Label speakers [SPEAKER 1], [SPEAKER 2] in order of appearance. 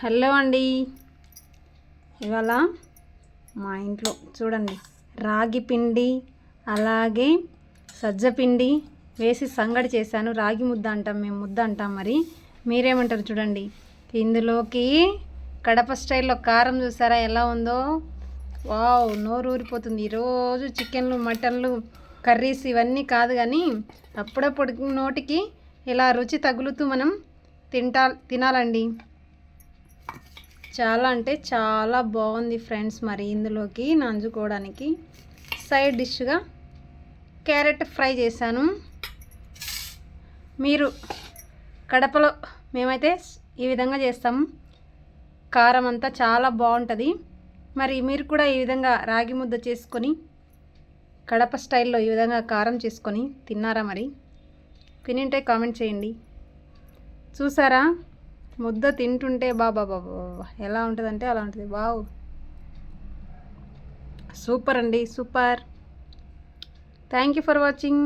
[SPEAKER 1] Hello అండి. ఇవాళ మా ఇంట్లో చూడండి రాగి పిండి అలాగే సజ్జ పిండి వేసి సంగడి చేశాను. రాగి ముద్ద అంటాం మేము ముద్ద అంటాం మరి. మీరేమంటారు చూడండి. ఇందులోకి కడప స్టైల్లో కారం చూసారా ఎలా ఉందో? వావ్ నోరు ఊరిపోతుంది. ఈరోజు చికెన్లు మటన్లు కర్రీస్ ఇవన్నీ కాదు కానీ అప్పుడప్పుడు నోటికి ఇలా రుచి తగులుతూ మనం తింటా తినాలండి. చాలా అంటే చాలా బాగుంది ఫ్రెండ్స్ మరి ఇందులోకి నంజుకోవడానికి సైడ్ డిష్గా క్యారెట్ ఫ్రై చేశాను. మీరు కడపలో మేమైతే ఈ విధంగా చేస్తాం. కారం అంతా చాలా బాగుంటుంది. మరి మీరు కూడా ఈ విధంగా రాగి ముద్ద చేసుకొని కడప స్టైల్లో ఈ విధంగా కారం చేసుకొని తిన్నారా మరి? తినింటే కామెంట్ చేయండి. చూసారా? ముద్ద తింటుంటే బాబా బాబా ఎలా ఉంటుందంటే అలా ఉంటుంది. వావ్. సూపర్ అండి. Super. Thank you for watching